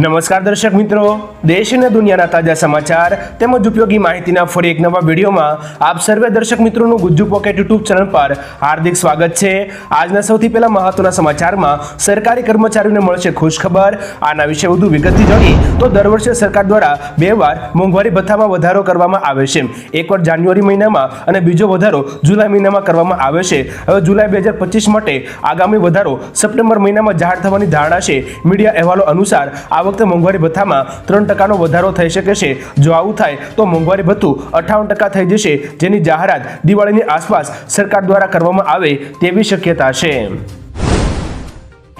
નમસ્કાર દર્શક મિત્રો. દેશ અને દુનિયાના તાજા સમાચાર તેમજ ઉપયોગી માહિતીના ફરી એક નવા વિડીયોમાં આપ સર્વે દર્શક મિત્રોનું ગુજ્જુ પોકેટ યુટ્યુબ ચેનલ પર હાર્દિક સ્વાગત છે. આજના સૌથી પહેલા મહત્વના સમાચારમાં સરકારી કર્મચારીઓને મળશે ખુશખબર. આના વિશે વધુ વિગતથી જોઈએ તો દર વર્ષે સરકાર દ્વારા બે વાર મોંઘવારી ભથ્થામાં વધારો કરવામાં આવે છે. એકવાર જાન્યુઆરી મહિનામાં અને બીજો વધારો જુલાઈ મહિનામાં કરવામાં આવે છે. હવે જુલાઈ બે હજાર પચીસ માટે આગામી વધારો સપ્ટેમ્બર મહિનામાં જાહેર થવાની ધારણા છે. મીડિયા અહેવાલો અનુસાર આ વખતે મોંઘવારી ભથ્થામાં ત્રણ ટકાનો વધારો થઈ શકે છે. જો આવું થાય, તો મોંઘવારી ભથ્થું અઠાવન ટકા થઈ જશે, જેની જાહેરાત દિવાળીની આસપાસ સરકાર દ્વારા કરવામાં આવે તેવી શક્યતા છે.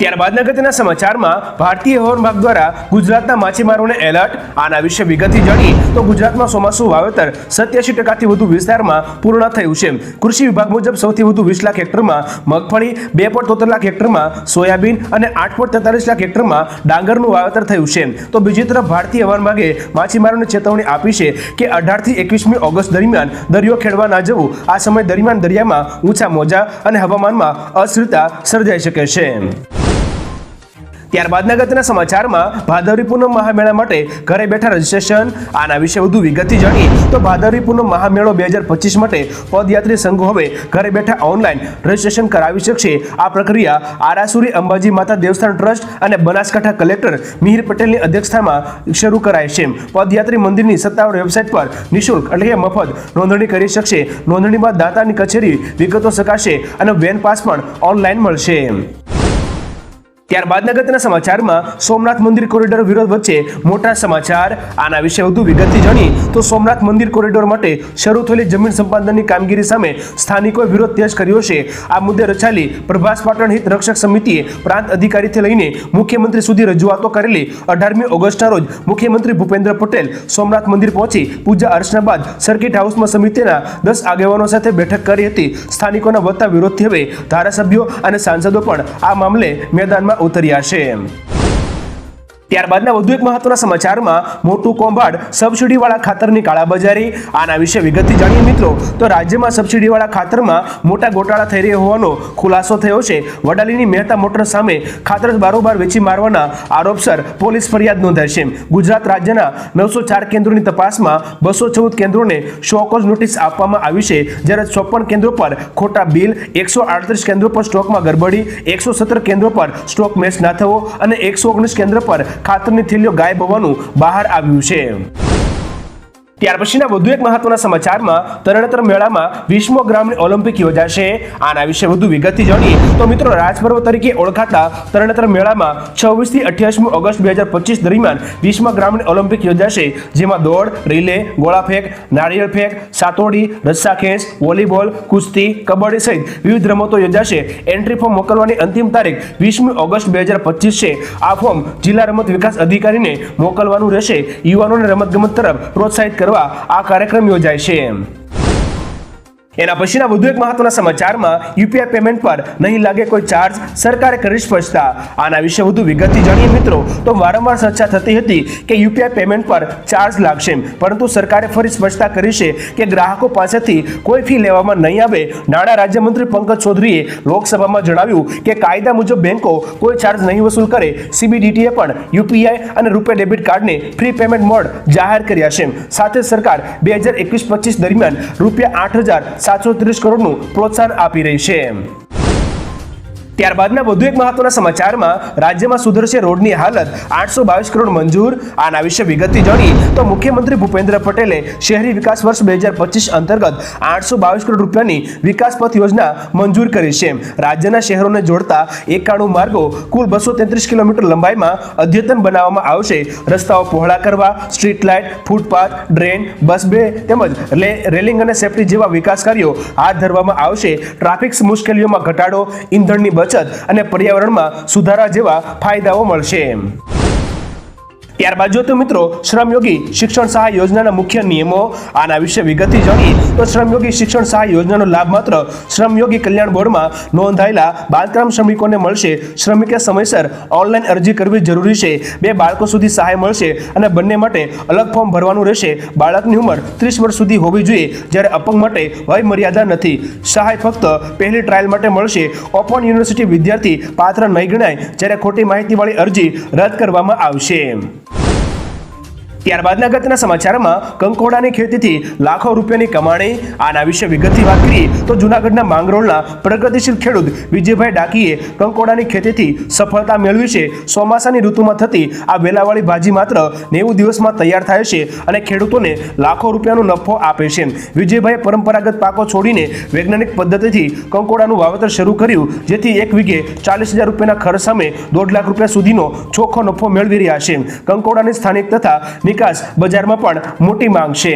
ત્યારબાદ અગત્યના સમાચારમાં ભારતીય હવામાન દ્વારા ગુજરાતના માછીમારોને એલર્ટ. આના વિશે વિગતથી જાણી તો ગુજરાતમાં ચોમાસું વાવેતર સત્યાસી ટકાથી વધુ વિસ્તારમાં પૂર્ણ થયું છે. કૃષિ વિભાગ મુજબ સૌથી વધુ વીસ લાખ હેક્ટરમાં મગફળી, બે પોઈન્ટ તોતેર લાખ હેક્ટરમાં સોયાબીન અને આઠ પોઈન્ટ તેતાલીસ લાખ હેક્ટરમાં ડાંગરનું વાવેતર થયું છે. તો બીજી તરફ ભારતીય હવામાન વિભાગે માછીમારોને ચેતવણી આપી છે કે અઢારથી એકવીસમી ઓગસ્ટ દરમિયાન દરિયો ખેડવા ના જવું. આ સમય દરમિયાન દરિયામાં ઊંચા મોજા અને હવામાનમાં અસ્થિરતા સર્જાઈ શકે છે. ત્યારબાદ અગત્યના સમાચારમાં ભાદરવી પૂનમ મહામેળા માટે ઘરે બેઠા રજીસ્ટ્રેશન, આના વિશે વધુ વિગતથી જાણી તો ભાદરવી પૂનમ મહામેળો બે હજાર પચીસ માટે પદયાત્રી સંઘો હવે ઘરે બેઠા ઓનલાઈન રજીસ્ટ્રેશન કરાવી શકશે. આ પ્રક્રિયા આરાસુરી અંબાજી માતા દેવસ્થાન ટ્રસ્ટ અને બનાસકાંઠા કલેક્ટર મિહિર પટેલની અધ્યક્ષતામાં શરૂ કરાય છે. પદયાત્રી મંદિરની સત્તાવાર વેબસાઇટ પર નિઃશુલ્ક એટલે કે મફત નોંધણી કરી શકશે. નોંધણી બાદ દાતાની કચેરી વિગતો શકાશે અને વેન પાસ પણ ઓનલાઈન મળશે. ત્યારબાદ નગરના સમાચારમાં સોમનાથ મંદિર કોરિડોર વિરોધ વચ્ચે મોટા સમાચાર. આના વિશે વધુ વિગતથી જાણી તો સોમનાથ મંદિર કોરિડોર માટે શરૂ થયેલી જમીન સંપાદનની કામગીરી સામે સ્થાનિકોએ વિરોધ તેજ કર્યો છે. આ મુદ્દે રચાયેલી પ્રભાસ પાટણ હિત રક્ષક સમિતિએ પ્રાંત અધિકારીથી લઈને મુખ્યમંત્રી સુધી રજૂઆતો કરેલી અઢારમી ઓગસ્ટના રોજ મુખ્યમંત્રી ભૂપેન્દ્ર પટેલ સોમનાથ મંદિર પહોંચી પૂજા અર્ચના બાદ સર્કિટ હાઉસમાં સમિતિના દસ આગેવાનો સાથે બેઠક કરી હતી. સ્થાનિકોના વધતા વિરોધથી હવે ધારાસભ્યો અને સાંસદો પણ આ મામલે મેદાનમાં ઉતર્યા છે. ત્યારબાદના વધુ એક મહત્વના સમાચારમાં મોટું કૌભાંડ સબસિડીવાળા ખાતરની કાળાબજારી. આના વિશે વિગતથી જાણીએ મિત્રો, તો રાજ્યમાં સબસિડીવાળા ખાતરમાં મોટા ગોટાળા થઈ રહ્યા હોવાનો ખુલાસો થયો છે. વડાલીની મહેતા મોટર સામે ખાતર બારોબાર વેચી મારવાના આરોપસર પોલીસ ફરિયાદ નોંધાઈ છે. ગુજરાત રાજ્યના નવસો ચાર કેન્દ્રોની તપાસમાં બસો ચૌદ કેન્દ્રોને શોકોઝ નોટિસ આપવામાં આવી છે. જ્યારે ચોપન કેન્દ્રો પર ખોટા બિલ, એકસો આડત્રીસ કેન્દ્રો પર સ્ટોકમાં ગરબડી, એકસો સત્તર કેન્દ્રો પર સ્ટોક મેચ ના થવો અને એકસો ઓગણીસ કેન્દ્ર પર ખાતરની થેલીઓ ગાયબ હોવાનું બહાર આવ્યું છે. ત્યાર પછીના વધુ એક મહત્વના સમાચારમાં તરણેતર મેળામાં વીસમો ગ્રામની ઓલિમ્પિક યોજાશે. આના વિશે વધુ વિગતથી જાણીએ તો મિત્રો રાજપર્વ તરીકે ઓળખાતા તરણેતર મેળામાં છવ્વીસથી અઠ્યાવીસમી ઓગસ્ટ બે હજાર પચીસ દરમિયાન વીસમા ગ્રામની ઓલિમ્પિક યોજાશે, જેમાં દોડ, રિલે ગોળા ફેંક નારિયેળ ફેંક, સાતોડી રસ્સા ખેંચ વોલીબોલ, કુસ્તી, કબડ્ડી સહિત વિવિધ રમતો યોજાશે. એન્ટ્રી ફોર્મ મોકલવાની અંતિમ તારીખ વીસમી ઓગસ્ટ બે હજાર પચીસ છે. આ ફોર્મ જિલ્લા રમત વિકાસ અધિકારીને મોકલવાનું રહેશે. યુવાનોને રમતગમત તરફ પ્રોત્સાહિત કરવા આ કાર્યક્રમ યોજાય છે. એના પછીના વધુ એક મહત્વના સમાચારમાં યુપીઆઈ પેમેન્ટ પર નહીં લાગે કોઈ ચાર્જ સરકારે કરી સ્પષ્ટતા. આના વિશે વધુ વિગતથી જાણીએ મિત્રો. તો વારંવાર ચર્ચા થતી હતી કે યુપીઆઈ પેમેન્ટ પર ચાર્જ લાગશે પરંતુ સરકારે ફરી સ્પષ્ટતા કરી છે કે ગ્રાહકો પાસેથી કોઈ ફી લેવામાં નહીં આવે. નાણાં રાજ્યમંત્રી પંકજ ચૌધરીએ લોકસભામાં જણાવ્યું કે કાયદા મુજબ બેંકો કોઈ ચાર્જ નહીં વસૂલ કરે. સીબીડીટીએ પણ યુપીઆઈ અને રૂપે ડેબિટ કાર્ડને ફ્રી પેમેન્ટ મોડ જાહેર કર્યા છે સાથે સરકાર બે હજાર એકવીસ પચીસ દરમિયાન રૂપિયા આઠ હજાર સાતસો ત્રીસ કરોડનું પ્રોત્સાહન આપી રહી છે. ત્યારબાદના વધુ એક મહત્વના સમાચારમાં રાજ્યમાં સુધરશે રોડની હાલત. આઠસો બાવીસ કરોડ મંજૂર. આના વિશે વિગતથી જાણી તો મુખ્યમંત્રી ભૂપેન્દ્ર પટેલે શહેરી વિકાસ વર્ષ બે હજાર પચીસ અંતર્ગત આઠસો બાવીસ કરોડ રૂપિયાની વિકાસ પથ યોજના મંજૂર કરી છે. રાજ્યના શહેરોને જોડતા એકાણું માર્ગો કુલ બસો તેત્રીસ કિલોમીટર લંબાઈમાં અદ્યતન બનાવવામાં આવશે. રસ્તાઓ પહોળા કરવા, street light, footpath, drain, bus bay તેમજ રેલિંગ અને સેફટી જેવા વિકાસ કાર્યો હાથ ધરવામાં આવશે. ટ્રાફિક મુશ્કેલીઓમાં ઘટાડો, ઈંધણની બચત અને પર્યાવરણમાં સુધારા જેવા ફાયદાઓ મળશે. ત્યારબાદ જો તો મિત્રો શ્રમયોગી શિક્ષણ સહાય યોજનાના મુખ્ય નિયમો આના વિશે વિગતથી જાણીએ, તો શ્રમયોગી શિક્ષણ સહાય યોજનાનો લાભ માત્ર શ્રમયોગી કલ્યાણ બોર્ડમાં નોંધાયેલા બાંધકામ શ્રમિકોને મળશે. શ્રમિકે સમયસર ઓનલાઈન અરજી કરવી જરૂરી છે. બે બાળકો સુધી સહાય મળશે અને બંને માટે અલગ ફોર્મ ભરવાનું રહેશે. બાળકની ઉંમર ત્રીસ વર્ષ સુધી હોવી જોઈએ, જ્યારે અપંગ માટે વય મર્યાદા નથી. સહાય ફક્ત પહેલી ટ્રાયલ માટે મળશે. ઓપન યુનિવર્સિટી વિદ્યાર્થી પાત્ર નહીં ગણાય, જ્યારે ખોટી માહિતીવાળી અરજી રદ કરવામાં આવશે. ત્યારબાદના ગતના સમાચારમાં કંકોડાની ખેતીથી લાખો રૂપિયાની કમાણી, આના વિશે વિગતથી વાત કરીએ તો જૂનાગઢના માંગરોળના પ્રગતિશીલ ખેડૂત વિજયભાઈ ડાકીએ કંકોડાની ખેતીથી સફળતા મેળવી છે. ચોમાસાની ઋતુમાં થતી આ વેલાવાળી ભાજી માત્ર નેવું દિવસમાં તૈયાર થાય છે અને ખેડૂતોને લાખો રૂપિયાનો નફો આપે છે. વિજયભાઈએ પરંપરાગત પાકો છોડીને વૈજ્ઞાનિક પદ્ધતિથી કંકોડાનું વાવેતર શરૂ કર્યું, જેથી એક વીઘે ચાલીસ હજાર રૂપિયાના ખર્ચ સામે દોઢ લાખ રૂપિયા સુધીનો ચોખ્ખો નફો મેળવી રહ્યા છે. કંકોડાની સ્થાનિક તથા નિકાસ બજારમાં પણ મોટી માંગ છે.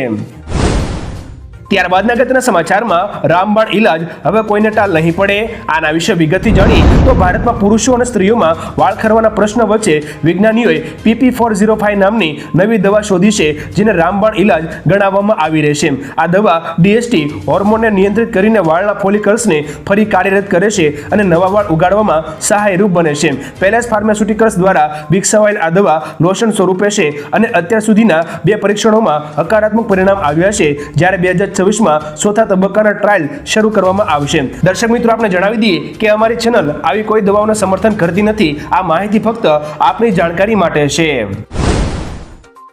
ત્યારબાદના અગત્યના સમાચારમાં રામબાણ ઇલાજ હવે કોઈને ટાલ નહીં પડે. આના વિશે વિગતથી જાણી તો ભારતમાં પુરુષો અને સ્ત્રીઓમાં વાળ ખરવાના પ્રશ્ન વચ્ચે વિજ્ઞાનીઓએ પીપી ફોર ઝીરો ફાઈવ નામની નવી દવા શોધી છે, જેને રામબાણ ઇલાજ ગણાવવામાં આવી રહેશે. આ દવા ડીએસટી હોર્મોનને નિયંત્રિત કરીને વાળના ફોલિકલ્સને ફરી કાર્યરત કરે છે અને નવા વાળ ઉગાડવામાં સહાયરૂપ બને છે. પેલેસ ફાર્માસ્યુટિકલ્સ દ્વારા વિકસાવાયેલ આ દવા લોશન સ્વરૂપે છે અને અત્યાર સુધીના બે પરીક્ષણોમાં હકારાત્મક પરિણામ આવ્યા છે. જ્યારે બે હજાર છવ્વીસમાં ચોથા તબક્કાના ટ્રાયલ શરૂ કરવામાં આવશે. દર્શક મિત્રો, આપણે જણાવી દઈએ કે અમારી ચેનલ આવી કોઈ દવાઓનું સમર્થન કરતી નથી. આ માહિતી ફક્ત આપની જાણકારી માટે છે.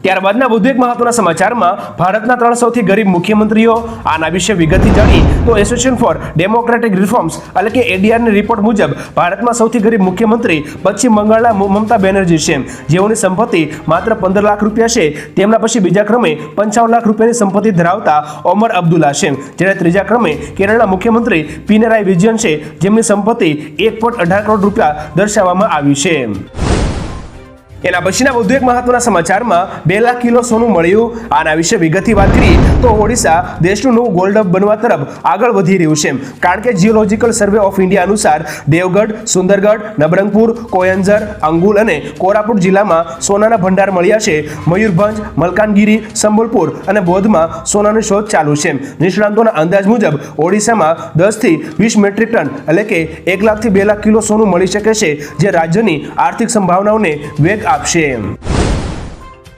ત્યારબાદના વધુ એક મહત્વના સમાચારમાં ભારતના ત્રણ સૌથી ગરીબ મુખ્યમંત્રીઓ, આના વિશે વિગતથી જાણી તો એસોસિએશન ફોર ડેમોક્રેટિક રિફોર્મ્સ એટલે કે એડીઆરની રિપોર્ટ મુજબ ભારતમાં સૌથી ગરીબ મુખ્યમંત્રી પશ્ચિમ બંગાળના મમતા બેનર્જી છે. જેઓની સંપત્તિ માત્ર પંદર લાખ રૂપિયા છે. તેમના પછી બીજા ક્રમે પંચાવન લાખ રૂપિયાની સંપત્તિ ધરાવતા ઓમર અબ્દુલ્લા છે. જ્યારે ત્રીજા ક્રમે કેરળના મુખ્યમંત્રી પિનરાઈ વિજયન છે. જેમની સંપત્તિ એક પોઈન્ટ અઢાર કરોડ રૂપિયા દર્શાવવામાં આવી છે. એના પછીના વધુ એક મહત્વના સમાચારમાં બે લાખ કિલો સોનું મળ્યું. આના વિશે વિગતથી વાત કરીએ. તો ઓડિશા દેશનું નવું ગોલ્ડ હબ બનવા તરફ આગળ વધી રહ્યું છે. કારણ કે જીઓલોજીકલ સર્વે ઓફ ઇન્ડિયા અનુસાર દેવગઢ, સુંદરગઢ, નબરંગપુર, કોયંજર, અંગુલ અને કોરાપુટ જિલ્લામાં સોનાના ભંડાર મળ્યા છે. મયુરભંજ, મલકાનગીરી, સંબલપુર અને બોધમાં સોનાની શોધ ચાલુ છે. નિષ્ણાંતોના અંદાજ મુજબ ઓડિશામાં દસથી વીસ મેટ્રિક ટન એટલે કે એક લાખથી બે લાખ કિલો સોનું મળી શકે છે, જે રાજ્યની આર્થિક સંભાવનાઓને વેગ આપશે.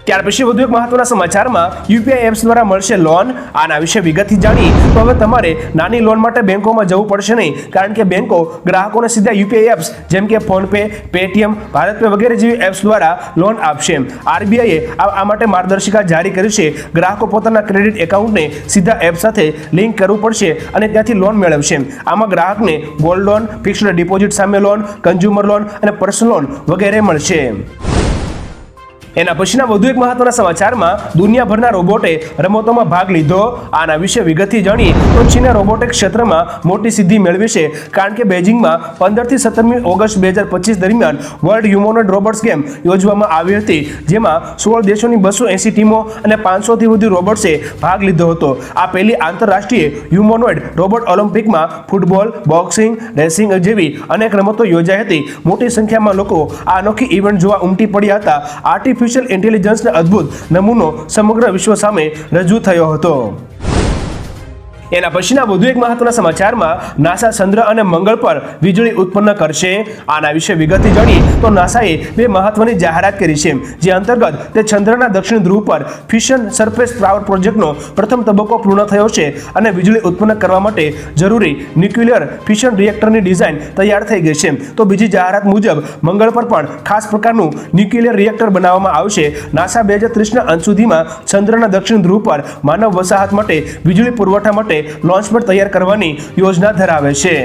ત્યાર પછી વધુ એક મહત્વના સમાચારમાં યુપીઆઈ એપ્સ દ્વારા મળશે લોન. આના વિશે વિગતથી જાણી તો હવે તમારે નાની લોન માટે બેંકોમાં જવું પડશે નહીં. કારણ કે બેંકો ગ્રાહકોને સીધા યુપીઆઈ એપ્સ જેમ કે ફોનપે, પેટીએમ, ભારત પે વગેરે જેવી એપ્સ દ્વારા લોન આપશે. આરબીઆઈએ આ માટે માર્ગદર્શિકા જારી કરી છે. ગ્રાહકો પોતાના ક્રેડિટ એકાઉન્ટને સીધા એપ સાથે લિંક કરવું પડશે અને ત્યાંથી લોન મેળવશે. આમાં ગ્રાહકને ગોલ્ડ લોન, ફિક્સ્ડ ડિપોઝિટ સામે લોન, કન્ઝ્યુમર લોન અને પર્સનલ લોન વગેરે મળશે. એના પછીના વધુ એક મહત્વના સમાચારમાં દુનિયાભરના રોબોટે રમતોમાં ભાગ લીધો. આના વિશે વિગતથી જાણીએ તો ચીને રોબોટિક ક્ષેત્રમાં મોટી સિદ્ધિ મેળવી છે કારણ કે બેઇજિંગમાં પંદરથી સત્તરમી ઓગસ્ટ બે હજાર પચીસ દરમિયાન વર્લ્ડ હ્યુમોનોઇડ રોબોટ્સ ગેમ યોજવામાં આવી હતી, જેમાં સોળ દેશોની બસો એંસી ટીમો અને પાંચસોથી વધુ રોબોટ્સે ભાગ લીધો હતો. આ પહેલી આંતરરાષ્ટ્રીય હ્યુમોનોઇડ રોબોટ ઓલિમ્પિકમાં ફૂટબોલ, બોક્સિંગ, રેસિંગ જેવી અનેક રમતો યોજાઈ હતી. મોટી સંખ્યામાં લોકો આ અનોખી ઇવેન્ટ જોવા ઉમટી પડ્યા હતા. આર્ટિફિશિયલ ઇન્ટેલિજન્સનો અદ્ભુત નમૂનો સમગ્ર વિશ્વ સામે રજૂ થયો હતો. એના પછીના વધુ એક મહત્વના સમાચારમાં નાસા ચંદ્ર અને મંગળ પર વીજળી ઉત્પન્ન કરશે. આના વિશે વિગતે જાણી તો નાસાએ બે મહત્વની જાહેરાત કરી છે. જે અંતર્ગત તે ચંદ્રના દક્ષિણ ધ્રુવ પર ફિશન સરફેસ પાવર પ્રોજેક્ટનો પ્રથમ તબક્કો પૂર્ણ થયો છે અને વીજળી ઉત્પન્ન કરવા માટે જરૂરી ન્યુક્લિયર ફિશન રિએક્ટરની ડિઝાઇન તૈયાર થઈ ગઈ છે. તો બીજી જાહેરાત મુજબ, મંગળ પર પણ ખાસ પ્રકારનું ન્યુક્લિયર રિએક્ટર બનાવવામાં આવશે. નાસા બે હજાર ત્રીસના અંત સુધીમાં ચંદ્રના દક્ષિણ ધ્રુવ પર માનવ વસાહત માટે વીજળી પુરવઠા માટે લોન્ચ પર તૈયાર કરવાની યોજના ધરાવે છે.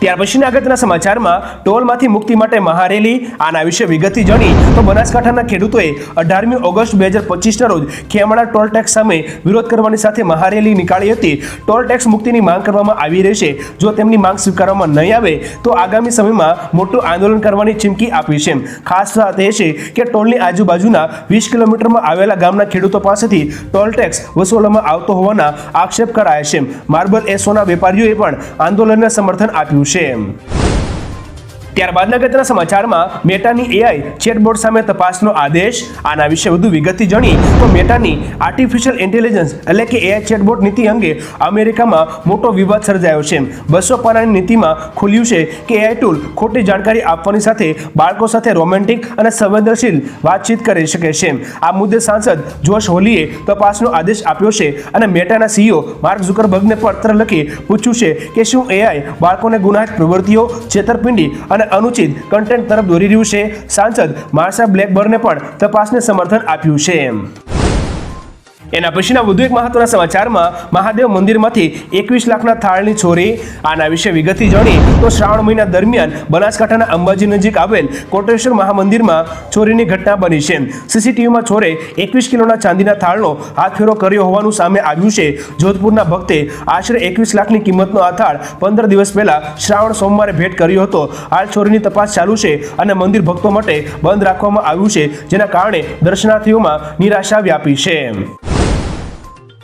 ત્યાર પછીના અગત્યના સમાચારમાં ટોલમાંથી મુક્તિ માટે મહારેલી, આના વિશે વિગતથી જાણી તો બનાસકાંઠાના ખેડૂતોએ અઢારમી ઓગસ્ટ બે હજાર પચીસના રોજ ખેમણા ટોલ ટેક્સ સામે વિરોધ કરવાની સાથે મહારેલી નીકાળી હતી. ટોલ ટેક્સ મુક્તિની માંગ કરવામાં આવી રહી છે. જો તેમની માંગ સ્વીકારવામાં નહીં આવે, તો આગામી સમયમાં મોટું આંદોલન કરવાની ચીમકી આપી છે. ખાસ વાત એ છે કે ટોલની આજુબાજુના વીસ કિલોમીટરમાં આવેલા ગામના ખેડૂતો પાસેથી ટોલ ટેક્સ વસૂલવામાં આવતો હોવાના આક્ષેપ કરાયા છે. માર્બલ એસોના વેપારીઓએ પણ આંદોલનને સમર્થન આપ્યું છે ત્યારબાદ અગત્યના સમાચારમાં મેટાની એઆઈ ચેટબોર્ડ સામે તપાસનો આદેશ. આના વિશે વધુ વિગતથી જાણી તો મેટાની આર્ટિફિશિયલ ઇન્ટેલિજન્સ એટલે કે એઆઈ ચેટબોટ નીતિ અંગે અમેરિકામાં મોટો વિવાદ સર્જાયો છે. બસો પાનાની નીતિમાં ખુલ્યું છે કે એઆઈ ટૂલ ખોટી જાણકારી આપવાની સાથે બાળકો સાથે રોમેન્ટિક અને સંવેદનશીલ વાતચીત કરી શકે છે. આ મુદ્દે સાંસદ જોશ હોલીએ તપાસનો આદેશ આપ્યો છે અને મેટાના સીઈઓ માર્ક ઝુકરબર્ગને પત્ર લખી પૂછ્યું છે કે શું એઆઈ બાળકોને ગુનાહિત પ્રવૃત્તિઓ, છેતરપિંડી અને અનુચિત કન્ટેન્ટ તરફ દોરી રહ્યું છે. સાંસદ માર્શા બ્લેકબર્ને પણ તપાસને સમર્થન આપ્યું છે. એના પછીના વધુ એક મહત્વના સમાચારમાં મહાદેવ મંદિરમાંથી એકવીસ લાખના થાળની ચોરી, આના વિશે વિગતથી જાણી તો શ્રાવણ મહિના દરમિયાન બનાસકાંઠાના અંબાજી નજીક આવેલ કોટેશ્વર મહામંદિરમાં ચોરીની ઘટના બની છે. સીસીટીવીમાં ચોરે એકવીસ કિલોના ચાંદીના થાળનો હાથફેરો કર્યો હોવાનું સામે આવ્યું છે. જોધપુરના ભક્તે આશરે એકવીસ લાખની કિંમતનો આ થાળ પંદર દિવસ પહેલા શ્રાવણ સોમવારે ભેટ કર્યો હતો. હાલ ચોરીની તપાસ ચાલુ છે અને મંદિર ભક્તો માટે બંધ રાખવામાં આવ્યું છે, જેના કારણે દર્શનાર્થીઓમાં નિરાશા વ્યાપી છે.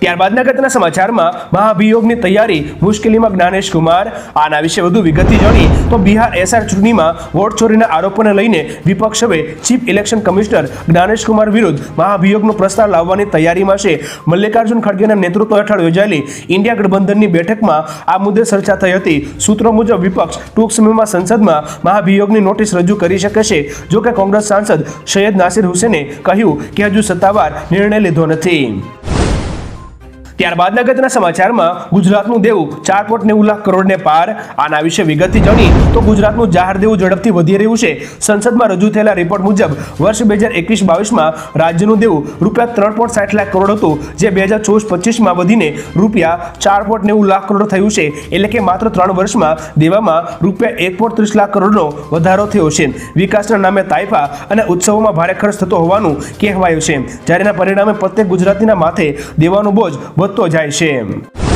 ત્યારબાદ ગતના સમાચારમાં મહાભિયોગની તૈયારી મુશ્કેલીમાં જ્ઞાનેશ કુમાર. આના વિશે વધુ વિગતથી જાણી તો બિહાર એસઆર ચૂંટણીમાં વોટ ચોરીના આરોપોને લઈને વિપક્ષ હવે chief election commissioner Gyanesh Kumar વિરુદ્ધ મહાભિયોગનો પ્રસ્તાવ લાવવાની તૈયારીમાં છે. મલ્લિકાર્જુન ખડગેના નેતૃત્વ હેઠળ યોજાયેલી ઇન્ડિયા ગઠબંધનની બેઠકમાં આ મુદ્દે ચર્ચા થઈ હતી. સૂત્રો મુજબ વિપક્ષ ટૂંક સમયમાં સંસદમાં મહાભિયોગની નોટિસ રજૂ કરી શકે છે. જો કે કોંગ્રેસ સાંસદ સૈયદ નાસિર હુસેને કહ્યું કે હજુ સત્તાવાર નિર્ણય લીધો નથી. ત્યારબાદ અગત્યના સમાચારમાં ગુજરાતનું દેવું ચાર પોઈન્ટ નેવું લાખ કરોડને પાર. આના વિશે વિગતથી જાણી તો ગુજરાતનું જાહેર દેવું ઝડપથી વધી રહ્યું છે. સંસદમાં રજૂ થયેલા રિપોર્ટ મુજબ વર્ષ બે હજાર એકવીસ બાવીસમાં રાજ્યનું દેવું રૂપિયા ત્રણ પોઈન્ટ સાઠ લાખ કરોડ હતું, જે બે હજાર ચોવીસ પચીસમાં વધીને રૂપિયા ચાર પોઈન્ટ નેવું લાખ કરોડ થયું છે. એટલે કે માત્ર ત્રણ વર્ષમાં દેવામાં રૂપિયા એક પોઈન્ટ ત્રીસ લાખ કરોડનો વધારો થયો છે. વિકાસના નામે તાઇફા અને ઉત્સવોમાં ભારે ખર્ચ થતો હોવાનું કહેવાયું છે. જ્યારે એના પરિણામે પ્રત્યેક ગુજરાતીના માથે દેવાનો બોજ વધતો જાય છે.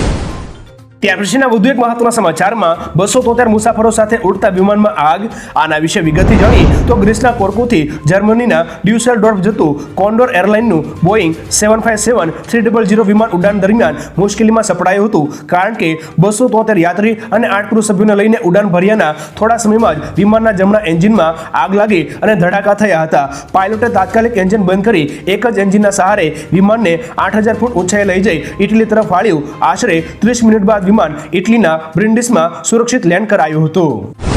ત્યાર પછીના વધુ એક મહત્વના સમાચારમાં બસો તોતેર મુસાફરો સાથે ઉડતા વિમાનમાં આગ. આના વિશે વિગતથી જાણી તો ગ્રીસના કોર્કુથી, જર્મનીના ડ્યુસેલ ડોર્ફ જતું Condor એરલાઇનનું Boeing seven five seven three double zero વિમાન ઉડાન દરમિયાન મુશ્કેલીમાં સપડાયું હતું. કારણ કે બસો તોતેર યાત્રી અને આઠ ક્રૂ સભ્યોને લઈને ઉડાન ભર્યાના થોડા સમયમાં જ વિમાનના જમણા એન્જિનમાં આગ લાગી અને ધડાકા થયા હતા. પાયલોટે તાત્કાલિક એન્જિન બંધ કરી એક જ એન્જિનના સહારે વિમાનને આઠ હજાર ફૂટ ઊંચાઈ લઈ જઈ ઇટલી તરફ વાળ્યું. આશરે ત્રીસ મિનિટ બાદ વિમાન ઇટલીના બ્રિન્ડિસમાં સુરક્ષિત લેન્ડ કરાયું હતું.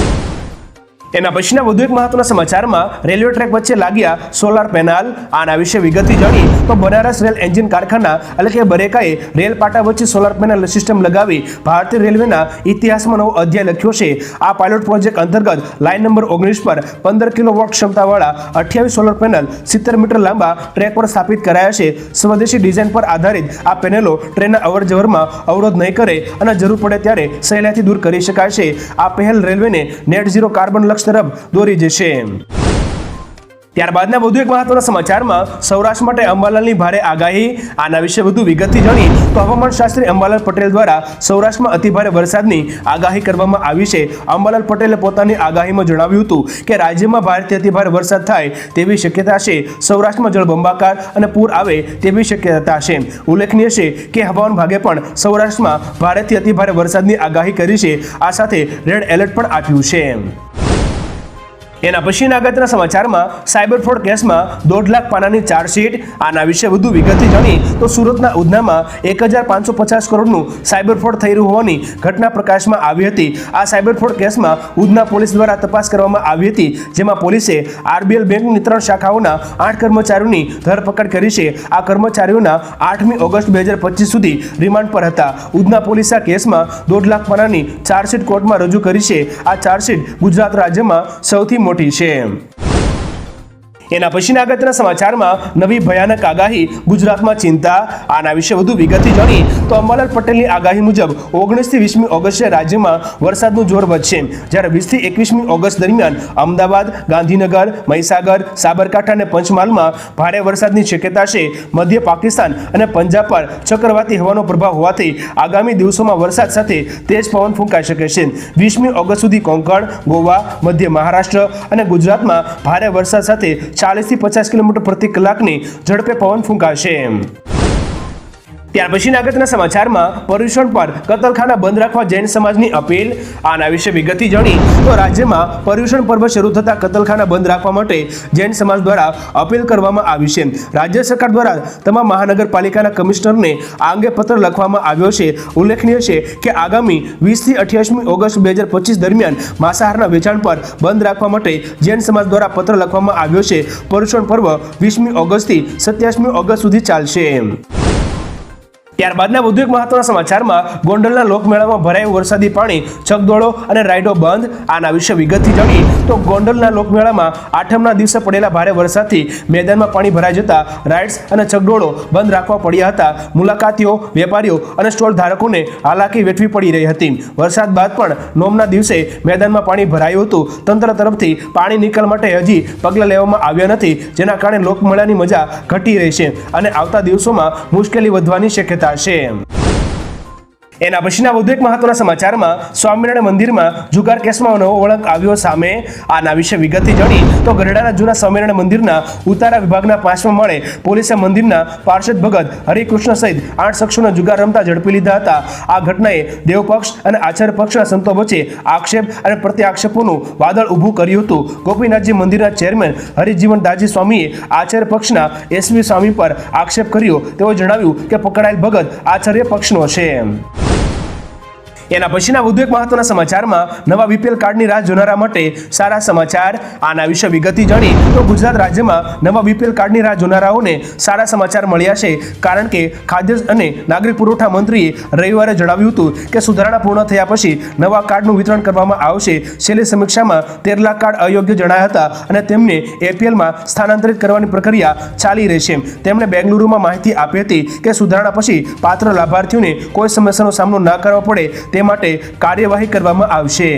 એના પછીના વધુ એક મહત્વના સમાચારમાં રેલવે ટ્રેક વચ્ચે લાગ્યા સોલાર પેનલ. આના વિશે વિગતથી જાણી તો બનારસ રેલ એન્જિન કારખાના એટલે કે બરેકાએ રેલ પાટા વચ્ચે સોલાર પેનલ સિસ્ટમ લગાવી ભારતીય રેલવેના ઇતિહાસમાં નવો અધ્યાય લખ્યો છે. આ પાયલોટ પ્રોજેક્ટ અંતર્ગત લાઇન નંબર ઓગણીસ પર પંદર કિલો વોટ ક્ષમતાવાળા અઠ્યાવીસ સોલર પેનલ સિત્તેર મીટર લાંબા ટ્રેક પર સ્થાપિત કરાયા છે. સ્વદેશી ડિઝાઇન પર આધારિત આ પેનલો ટ્રેનના અવર જવરમાં અવરોધ નહીં કરે અને જરૂર પડે ત્યારે સહેલાઈથી દૂર કરી શકાય છે. આ પહેલ રેલવેને નેટ ઝીરો કાર્બન લક્ષ્ય તરફ દોરી જશે. ત્યારબાદના વધુ એક મહત્વના સમાચારમાં સૌરાષ્ટ્ર માટે અંબાલાલની ભારે આગાહી. આના વિશે વધુ વિગતથી જાણી તો હવામાન શાસ્ત્રી અંબાલાલ પટેલ દ્વારા સૌરાષ્ટ્રમાં અતિભારે વરસાદની આગાહી કરવામાં આવી છે. અંબાલાલ પટેલે પોતાની આગાહીમાં જણાવ્યું હતું કે રાજ્યમાં ભારેથી અતિભારે વરસાદ થાય તેવી શક્યતા છે. સૌરાષ્ટ્રમાં જળબંબાકાર અને પૂર આવે તેવી શક્યતા છે. ઉલ્લેખનીય છે કે હવામાન ભાગે પણ સૌરાષ્ટ્રમાં ભારેથી અતિભારે વરસાદની આગાહી કરી છે. આ સાથે રેડ એલર્ટ પણ આપ્યું છે. એના પછીના અગત્યના સમાચારમાં સાયબર ફ્રોડ કેસમાં દોઢ લાખ પાનાની ચાર્જશીટ, આના વિશે વધુ વિગતથી જાણી તો સુરતના ઉધનામાં એક હજાર પાંચસો પચાસ કરોડનું સાયબર ફ્રોડ થઈ રહ્યું હોવાની ઘટના પ્રકાશમાં આવી હતી. આ સાયબર ફ્રોડ કેસમાં ઉધના પોલીસ દ્વારા તપાસ કરવામાં આવી હતી, જેમાં પોલીસે આરબીએલ બેંકની ત્રણ શાખાઓના આઠ કર્મચારીઓની ધરપકડ કરી છે. આ કર્મચારીઓના આઠમી ઓગસ્ટ બે હજાર પચીસ સુધી રિમાન્ડ પર હતા. ઉધના પોલીસે આ કેસમાં દોઢ લાખ પાનાની ચાર્જશીટ કોર્ટમાં રજૂ કરી છે. આ ચાર્જશીટ ગુજરાત રાજ્યમાં સૌથી મોટી છે એના પછીના અગત્યના સમાચારમાં નવી ભયાનક આગાહી, ગુજરાતમાં ચિંતા, આના વિશે વધુ વિગતથી જાણી તો અંબાલાલ પટેલની આગાહી મુજબ ઓગણીસથી વીસમી ઓગસ્ટે રાજ્યમાં વરસાદનું જોર વધશે. જ્યારે વીસથી એકવીસમી ઓગસ્ટ દરમિયાન અમદાવાદ, ગાંધીનગર, મહીસાગર, સાબરકાંઠા અને પંચમહાલમાં ભારે વરસાદની શક્યતા છે. મધ્ય પાકિસ્તાન અને પંજાબ પર ચક્રવાતી હવાનો પ્રભાવ હોવાથી આગામી દિવસોમાં વરસાદ સાથે તેજ પવન ફૂંકાઈ શકે છે. વીસમી ઓગસ્ટ સુધી કોંકણ, ગોવા, મધ્ય મહારાષ્ટ્ર અને ગુજરાતમાં ભારે વરસાદ સાથે ચાલીસથી પચાસ કિલોમીટર પ્રતિ કલાકની ઝડપે પવન ફૂંકાશે. ત્યાર પછીના અગત્યના સમાચારમાં પર્યુષણ પર કતલખાના બંધ રાખવા જૈન સમાજની અપીલ. આના વિશે વિગતથી જાણી, તો રાજ્યમાં પર્યુષણ પર્વ શરૂ થતા કતલખાના બંધ રાખવા માટે જૈન સમાજ દ્વારા અપીલ કરવામાં આવી છે. રાજ્ય સરકાર દ્વારા તમામ મહાનગરપાલિકાના કમિશનરને આ અંગે પત્ર લખવામાં આવ્યો છે. ઉલ્લેખનીય છે કે આગામી વીસથી અઠ્યાસમી ઓગસ્ટ બે હજાર પચીસ દરમિયાન માંસાહારના વેચાણ પર બંધ રાખવા માટે જૈન સમાજ દ્વારા પત્ર લખવામાં આવ્યો છે. પર્યુષણ પર્વ વીસમી ઓગસ્ટથી સત્યાસમી ઓગસ્ટ સુધી ચાલશે. ત્યારબાદના વધુ એક મહત્વના સમાચારમાં ગોંડલના લોકમેળામાં ભરાયું વરસાદી પાણી ચકદોડો અને રાઇડો બંધ, આના વિશે વિગતથી જાણી તો ગોંડલના લોકમેળામાં આઠમના દિવસે પડેલા ભારે વરસાદથી મેદાનમાં પાણી ભરાઈ જતા રાઇડ્સ અને છગડોળો બંધ રાખવા પડ્યા હતા. મુલાકાતીઓ, વેપારીઓ અને સ્ટોલ ધારકોને હાલાકી વેઠવી પડી રહી હતી. વરસાદ બાદ પણ નોમના દિવસે મેદાનમાં પાણી ભરાયું હતું. તંત્ર તરફથી પાણી નિકાલ માટે હજી પગલાં લેવામાં આવ્યા નથી, જેના કારણે લોકમેળાની મજા ઘટી રહી છે અને આવતા દિવસોમાં મુશ્કેલી વધવાની શક્યતા છે એના પછીના વધુ એક મહત્વના સમાચારમાં સ્વામિનારાયણ મંદિરમાં જુગાર કેસમાં નવો ઓળખ આવ્યો સામે આના વિશે વિગતથી જાણી તો ગઢડાના જૂના સ્વામિનારાયણ મંદિરના ઉતારા વિભાગના પાંચમા માળે પોલીસે મંદિરના પાર્ષદ ભગત હરિકૃષ્ણ સહિત આઠ શખ્સોના જુગાર રમતા ઝડપી લીધા હતા. આ ઘટનાએ દેવપક્ષ અને આચાર્ય પક્ષના સંતો વચ્ચે આક્ષેપ અને પ્રત્યાક્ષેપોનું વાદળ ઊભું કર્યું હતું. ગોપીનાથજી મંદિરના ચેરમેન હરિજીવન દાજી સ્વામીએ આચાર્ય પક્ષના એસવી સ્વામી પર આક્ષેપ કર્યો. તેઓ જણાવ્યું કે પકડાયેલ ભગત આચાર્ય પક્ષનો છે. એના પછીના વધુ એક મહત્વના સમાચારમાં નવા બીપીએલ કાર્ડની રાહ જોનારા માટે સારા સમાચાર, આના વિશે વિગતી જાણી તો ગુજરાત રાજ્યમાં નવા બીપીએલ કાર્ડની રાહ જોનારાઓને સારા સમાચાર મળ્યા છે. કારણ કે ખાદ્ય અને નાગરિક પુરવઠા મંત્રીએ રવિવારે જણાવ્યું હતું કે સુધારણા પૂર્ણ થયા પછી નવા કાર્ડનું વિતરણ કરવામાં આવશે. છેલ્લી સમીક્ષામાં તેર લાખ કાર્ડ અયોગ્ય જણાયા હતા અને તેમને એપીએલમાં સ્થાનાંતરિત કરવાની પ્રક્રિયા ચાલી રહી છે. તેમણે બેંગલુરુમાં માહિતી આપી હતી કે સુધારણા પછી પાત્ર લાભાર્થીઓને કોઈ સમસ્યાનો સામનો ન કરવો પડે તે માટે કાર્યવાહી કરવામાં આવશે.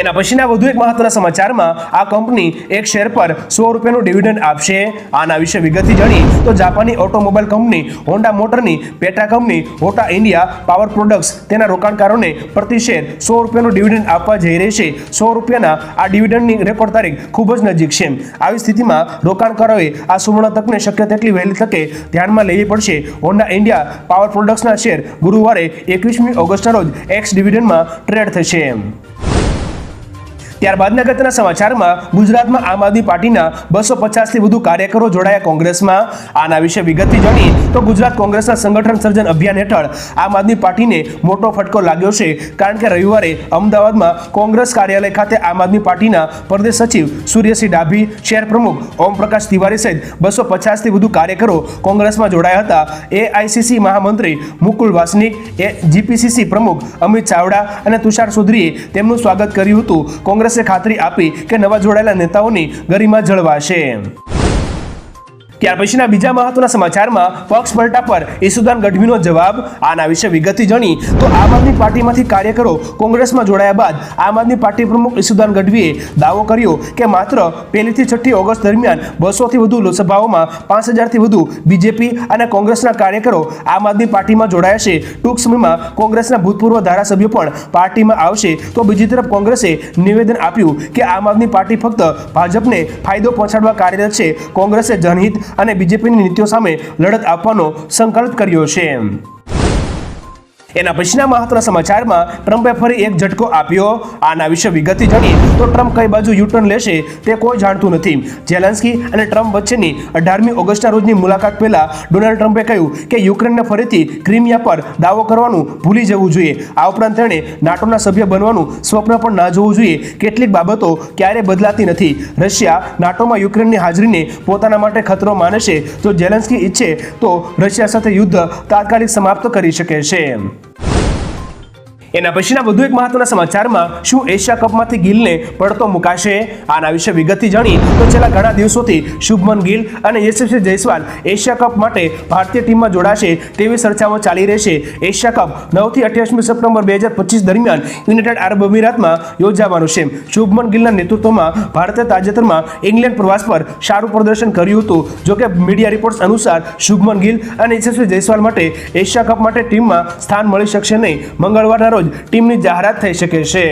એના પછીના વધુ એક મહત્વના સમાચારમાં આ કંપની એક શેર પર સો રૂપિયાનું ડિવિડન્ડ આપશે. આના વિશે વિગતથી જાણી તો જાપાની ઓટોમોબાઈલ કંપની હોન્ડા મોટરની પેટા company Honda India power products તેના રોકાણકારોને પ્રતિ શેર સો રૂપિયાનું ડિવિડન્ડ આપવા જઈ રહી છે. સો રૂપિયાના આ ડિવિડન્ડની રેકોર્ડ તારીખ ખૂબ જ નજીક છે. આવી સ્થિતિમાં રોકાણકારોએ આ સુવર્ણ તકને શક્ય તેટલી વહેલી તકે ધ્યાનમાં લેવી પડશે. હોન્ડા ઇન્ડિયા પાવર પ્રોડક્ટ્સના શેર ગુરુવારે એકવીસમી ઓગસ્ટના રોજ એક્સ ડિવિડન્ડમાં ટ્રેડ થશે. ત્યારબાદના અગત્યના સમાચારમાં ગુજરાતમાં આમ આદમી પાર્ટીના બસો પચાસથી વધુ કાર્યકરો જોડાયા કોંગ્રેસમાં. આના વિશે વિગતથી જાણી તો ગુજરાત કોંગ્રેસના સંગઠન સર્જન અભિયાન હેઠળ આમ આદમી પાર્ટીને મોટો ફટકો લાગ્યો છે. કારણ કે રવિવારે અમદાવાદમાં કોંગ્રેસ કાર્યાલય ખાતે આમ આદમી પાર્ટીના પ્રદેશ સચિવ સૂર્યસિંહ ડાભી, શહેર પ્રમુખ ઓમપ્રકાશ તિવારી સહિત બસો પચાસથી વધુ કાર્યકરો કોંગ્રેસમાં જોડાયા હતા. એઆઈસીસી મહામંત્રી મુકુલ વાસનિક, એ જીપીસીસી પ્રમુખ અમિત ચાવડા અને તુષાર સુધરીએ તેમનું સ્વાગત કર્યું હતું. કોંગ્રેસે ખાતરી આપી કે નવા જોડાયેલા નેતાઓની ગરિમા જળવાશે. ત્યાર પછીના બીજા મહત્વના સમાચારમાં પક્ષ પલટા પર ઈસુદાન ગઢવીનો જવાબ, આના વિશે વિગતથી જાણી, તો આમ આદમી પાર્ટીમાંથી કાર્યકરો કોંગ્રેસમાં જોડાયા બાદ આમ આદમી પાર્ટી પ્રમુખ ઈસુદાન ગઢવીએ દાવો કર્યો કે માત્ર પહેલીથી છઠ્ઠી ઓગસ્ટ દરમિયાન બસોથી વધુ લોકસભાઓમાં પાંચ હજારથી વધુ બીજેપી અને કોંગ્રેસના કાર્યકરો આમ આદમી પાર્ટીમાં જોડાયા છે. ટૂંક સમયમાં કોંગ્રેસના ભૂતપૂર્વ ધારાસભ્યો પણ પાર્ટીમાં આવશે. તો બીજી તરફ કોંગ્રેસે નિવેદન આપ્યું કે આમ આદમી પાર્ટી ફક્ત ભાજપને ફાયદો પહોંચાડવા કાર્યરત છે. કોંગ્રેસે જનહિત અને બીજેપીની નીતિઓ સામે લડત આપવાનો સંકલ્પ કર્યો છે. એના પછીના મહત્વના સમાચારમાં ટ્રમ્પે ફરી એક ઝટકો આપ્યો. આના વિશે વિગતથી જાણીએ તો ટ્રમ્પ કઈ બાજુ યુટર્ન લેશે તે કોઈ જાણતું નથી. જેલેન્સ્કી અને ટ્રમ્પ વચ્ચેની અઢારમી ઓગસ્ટના રોજની મુલાકાત પહેલા ડોનાલ્ડ ટ્રમ્પે કહ્યું કે યુક્રેનને ફરીથી ક્રિમિયા પર દાવો કરવાનું ભૂલી જવું જોઈએ. આ ઉપરાંત તેણે નાટોના સભ્ય બનવાનું સ્વપ્ન પણ ના જોવું જોઈએ. કેટલીક બાબતો ક્યારેય બદલાતી નથી. રશિયા નાટોમાં યુક્રેનની હાજરીને પોતાના માટે ખતરો માને છે. જો જેલેન્સ્કી ઈચ્છે તો રશિયા સાથે યુદ્ધ તાત્કાલિક સમાપ્ત કરી શકે છે. એના પછીના વધુ એક મહત્વના સમાચારમાં શું એશિયા કપમાંથી ગિલને પડતો મુકાશે? આના વિશે વિગતથી જાણી તો છેલ્લા ઘણા દિવસોથી શુભમન ગિલ અને યશસ્વી જયસ્વાલ એશિયા કપ માટે ભારતીય ટીમમાં જોડાશે તેવી ચર્ચાઓ ચાલી રહેશે. એશિયા કપ નવથી અઠ્યાવીસમી સપ્ટેમ્બર બે હજાર પચીસ દરમિયાન યુનાઇટેડ આરબ અમીરાતમાં યોજાવાનું છે. શુભમન ગિલના નેતૃત્વમાં ભારતે તાજેતરમાં ઇંગ્લેન્ડ પ્રવાસ પર સારું પ્રદર્શન કર્યું હતું. જોકે મીડિયા રિપોર્ટ્સ અનુસાર શુભમન ગિલ અને યશસ્વી જયસ્વાલ માટે એશિયા કપ માટે ટીમમાં સ્થાન મળી શકશે નહીં. મંગળવારના રોજ ટીમની જાહેરાત થઈ શકે છે.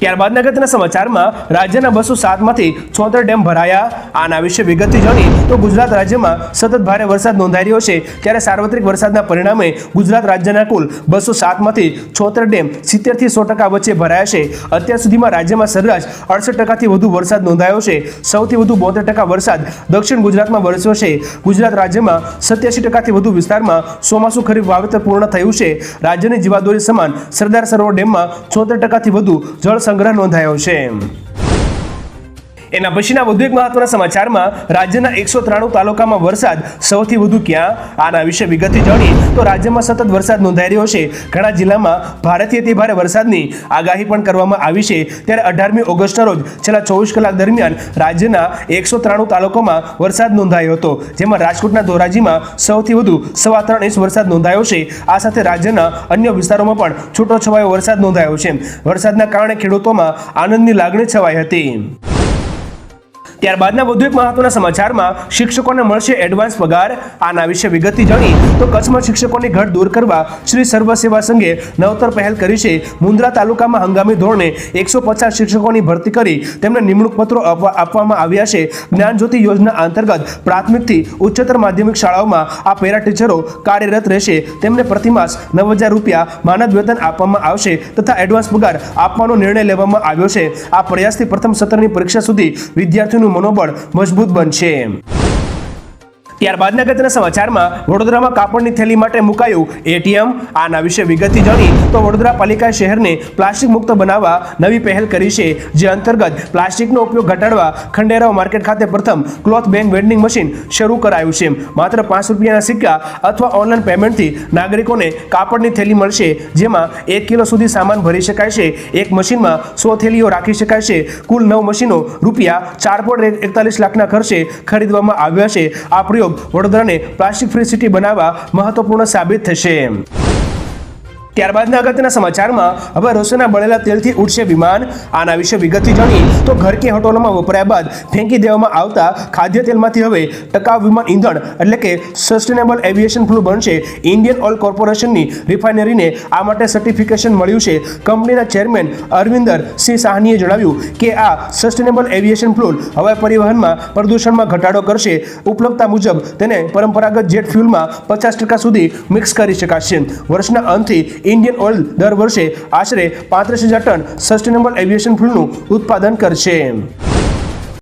ત્યારબાદ અગત્યના સમાચારમાં રાજ્યના બસો સાતમાંથી છોતેર ડેમ ભરાયા. આના વિશે વિગતથી જાણી તો ગુજરાત રાજ્યમાં સતત ભારે વરસાદ નોંધાઈ રહ્યો છે. ત્યારે સાર્વત્રિક વરસાદના પરિણામે ગુજરાત રાજ્યના કુલ બસો સાતમાંથી છોતેર ડેમ સિત્તેરથી સો ટકા વચ્ચે ભરાયા છે. અત્યાર સુધીમાં રાજ્યમાં સરેરાશ અડસઠ ટકાથી વધુ વરસાદ નોંધાયો છે. સૌથી વધુ બોતેર ટકા વરસાદ દક્ષિણ ગુજરાતમાં વરસ્યો છે. ગુજરાત રાજ્યમાં સત્યાસી ટકાથી વધુ વિસ્તારમાં ચોમાસું ખરીફ વાવેતર પૂર્ણ થયું છે. રાજ્યની જીવાદોરી સમાન સરદાર સરોવર ડેમમાં છોતેર ટકાથી વધુ જળ સંગ્રહ નોંધાયો છે. એના પછીના વધુ એક મહત્વના સમાચારમાં રાજ્યના એકસો ત્રાણું તાલુકામાં વરસાદ સૌથી વધુ ક્યાં? આના વિશે વિગતથી જાણી તો રાજ્યમાં સતત વરસાદ નોંધાઈ રહ્યો છે. ઘણા જિલ્લામાં ભારેથી અતિ ભારે વરસાદની આગાહી પણ કરવામાં આવી છે. ત્યારે અઢારમી ઓગસ્ટના રોજ છેલ્લા ચોવીસ કલાક દરમિયાન રાજ્યના એકસો ત્રાણું તાલુકામાં વરસાદ નોંધાયો હતો. જેમાં રાજકોટના ધોરાજીમાં સૌથી વધુ સવા ત્રણ ઇંચ વરસાદ નોંધાયો છે. આ સાથે રાજ્યના અન્ય વિસ્તારોમાં પણ છૂટો છવાયો વરસાદ નોંધાયો છે. વરસાદના કારણે ખેડૂતોમાં આનંદની લાગણી છવાઈ હતી. ત્યારબાદના વધુ એક મહત્વના સમાચારમાં શિક્ષકોને મળશે એડવાન્સ પગાર. આના વિશે વિગતથી જાણી, તો કચ્છમાં શિક્ષકોની ઘટ દૂર કરવા શ્રી સર્વ સેવા સંઘે નવતર પહેલ કરી છે. મુન્દ્રા તાલુકામાં હંગામી ધોરણે એકસો પચાસ શિક્ષકોની ભરતી કરી તેમને નિમણૂક પત્રો આપવામાં આવ્યા છે. જ્ઞાનજ્યોતિ યોજના અંતર્ગત પ્રાથમિકથી ઉચ્ચતર માધ્યમિક શાળાઓમાં આ પેરા ટીચરો કાર્યરત રહેશે. તેમને પ્રતિમાસ નવ હજાર રૂપિયા માનદ વેતન આપવામાં આવશે તથા એડવાન્સ પગાર આપવાનો નિર્ણય લેવામાં આવ્યો છે. આ પ્રયાસથી પ્રથમ સત્રની પરીક્ષા સુધી વિદ્યાર્થીઓનું મનોબળ મજબૂત બનશે. ત્યારબાદના અગત્યના સમાચારમાં વડોદરામાં કાપડની થેલી માટે મુકાયું એટીએમ. આના વિશે વિગતથી જાણી તો વડોદરા પાલિકાએ શહેરને પ્લાસ્ટિક મુક્ત બનાવવા નવી પહેલ કરી છે, જે અંતર્ગત પ્લાસ્ટિકનો ઉપયોગ ઘટાડવા ખંડેરાવ માર્કેટ ખાતે પ્રથમ ક્લોથ બેંક વેન્ડિંગ મશીન શરૂ કરાયું છે. માત્ર પાંચ રૂપિયાના સિક્કા અથવા ઓનલાઈન પેમેન્ટથી નાગરિકોને કાપડની થેલી મળશે, જેમાં એક કિલો સુધી સામાન ભરી શકાય છે. એક મશીનમાં સો થેલીઓ રાખી શકાય છે. કુલ નવ મશીનો રૂપિયા ચાર પોઈન્ટ એકતાલીસ લાખના ખર્ચે ખરીદવામાં આવ્યા છે. આ પ્રયોગ વડોદરાને પ્લાસ્ટિક ફ્રી સિટી બનાવવા મહત્વપૂર્ણ સાબિત થશે. ત્યારબાદના અગત્યના સમાચારમાં હવે રસોઈના બળેલા તેલથી ઉડશે વિમાન. આના વિશે વિગતથી જાણી તો ઘર કે હોટલોમાં વપરાયા બાદ ફેંકી દેવામાં આવતા ખાદ્ય તેલમાંથી હવે ટકાઉ વિમાન ઈંધણ એટલે કે સસ્ટેનેબલ એવિએશન ફ્લુ બનશે. ઇન્ડિયન ઓઇલ કોર્પોરેશનની રિફાઇનરીને આ માટે સર્ટિફિકેશન મળ્યું છે. કંપનીના ચેરમેન અરવિંદર સિંહ સાહનીએ જણાવ્યું કે આ સસ્ટેનેબલ એવિએશન ફ્લુલ હવાઈ પરિવહનમાં પ્રદૂષણમાં ઘટાડો કરશે. ઉપલબ્ધતા મુજબ તેને પરંપરાગત જેટ ફ્યુલમાં પચાસ ટકા સુધી મિક્સ કરી શકાશે. વર્ષના અંતથી ઇન્ડિયન ઓઇલ દર વર્ષે આશરે પાંત્રીસ હજાર ટન સસ્ટેનેબલ એવિએશન ફ્યુલનું ઉત્પાદન કરશે.